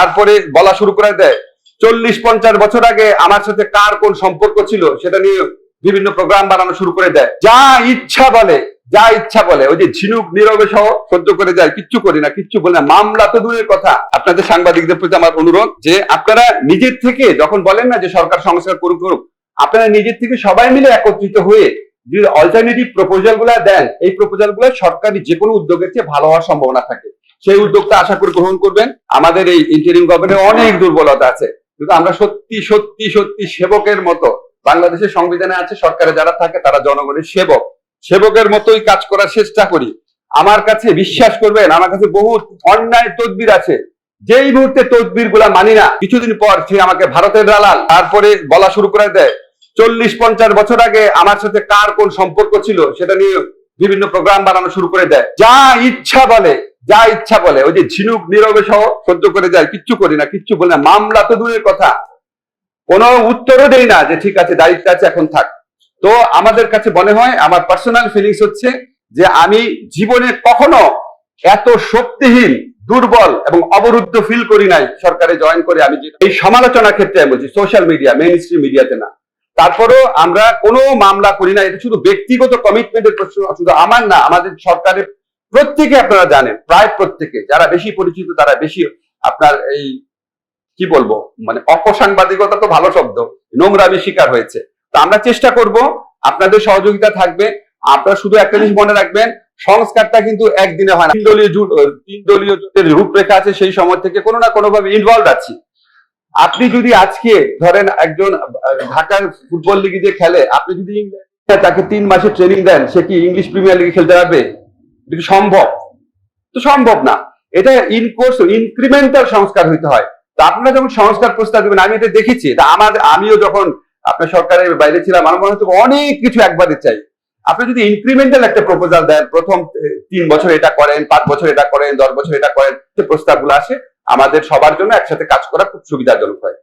তারপরে বলা শুরু করে দেয়, চল্লিশ পঞ্চাশ বছর আগে আমার সাথে কার কোন সম্পর্ক ছিল সেটা নিয়ে বিভিন্ন প্রোগ্রাম বানানো শুরু করে দেয়। যা ইচ্ছা বলে, যা ইচ্ছা বলে, ওই যে ঝিনুক নীরবে সহ সহ্য করে যায়, কিচ্ছু করি না, কিচ্ছু বলে না, মামলা তো দূরের কথা। আপনাদের সাংবাদিকদের প্রতি আমার অনুরোধ যে আপনারা নিজের থেকে যখন বলেন না যে সরকার সংস্কার করুক করুক, আপনারা নিজের থেকে সবাই মিলে একত্রিত হয়ে যে অল্টারনেটিভ প্রপোজালগুলা দেন, এই প্রপোজালগুলো সরকারি যে কোনো উদ্যোগের চেয়ে ভালো হওয়ার সম্ভাবনা থাকে। সেই উদ্যোগটা আশা করি গ্রহণ করবেন। আমাদের এই ইন্টারিম গভর্নমেন্টের অনেক দুর্বলতা আছে। কিন্তু আমরা সত্যি সত্যি সত্যি সেবকের মতো বাংলাদেশের সংবিধানে আছে, সরকারে যারা থাকে তারা জনগণের সেবক। সেবকের মতোই কাজ করার চেষ্টা করি। আমার কাছে বিশ্বাস করবেন, আমার কাছে বহু অন্যায় তদবির আছে। যেই মুহূর্তে তদবিরগুলা মানি না, কিছুদিন পর সে আমাকে ভারতের দালাল, তারপরে বলা শুরু করে দেয়, চল্লিশ, পঞ্চাশ বছর আগে আমার সাথে কার কোন সম্পর্ক ছিল, সেটা নিয়ে বিভিন্ন প্রোগ্রাম বানানো শুরু করে দেয়। যা ইচ্ছা বলে যা ইচ্ছা বলে, ওই যে ঝিনুক নীরবে সহ সহ্য করে যায়, কিচ্ছু করি না, কিচ্ছু বলে না। মামলা তো দূরের কথা। কোনো উত্তরও দেই না যে ঠিক আছে, দায়িত্ব আছে, এখন থাক। তো আমাদের কাছে মনে হয়, আমার পার্সোনাল ফিলিংস হচ্ছে যে আমি জীবনে কখনো এত শক্তিহীন, দুর্বল এবং অবরুদ্ধ ফিল করি নাই সরকারে জয়েন করে আমি এই সমালোচনার ক্ষেত্রে আমি বলছি সোশ্যাল মিডিয়া মেইন স্ট্রিম মিডিয়াতে না। তারপরেও আমরা কোনো মামলা করি না, এটা শুধু ব্যক্তিগত কমিটমেন্টের প্রশ্ন, শুধু আমার না, আমাদের সরকারের প্রত্যেকে আপনারা জানেন, প্রায় প্রত্যেকে, যারা বেশি পরিচিত, তারা বেশি আপনার এই কি বলব মানে অপসাংবাদিকতা তো ভালো শব্দ, নোংরামি শিকার হয়েছে। তো আমরা চেষ্টা করব, আপনাদের সহযোগিতা থাকবে, আপনারা শুধু একটা জিনিস মনে রাখবেন, সংস্কারটা কিন্তু একদিনে হয় না। তিন দলীয় জোট তিন দলীয় জোটের রূপরেখা আছে, সেই সময় থেকে কোনো না কোনোভাবে ইনভলভ আছি। আপনি যদি আজকে ধরেন একজন ঢাকার ফুটবল লিগে যে খেলে, আপনি যদি তাকে তিন মাসে ট্রেনিং দেন, সে কি ইংলিশ প্রিমিয়ার লিগে খেলতে পারবে? সম্ভব, তো সম্ভব না। এটা ইনকোর্স ইনক্রিমেন্টাল সংস্কার হইতে হয়। তা আপনারা যখন সংস্কার প্রস্তাব দেবেন, আমি এটা দেখেছি আমার, আমিও যখন আপনার সরকারের বাইরে ছিলাম, আমার মনে হতো অনেক কিছু একবারে চাই। আপনি যদি ইনক্রিমেন্টাল একটা প্রপোজাল দেন, প্রথম তিন বছর এটা করেন, পাঁচ বছর এটা করেন, দশ বছর এটা করেন, যে প্রস্তাবগুলো আসে, আমাদের সবার জন্য একসাথে কাজ করা খুব সুবিধাজনক হয়।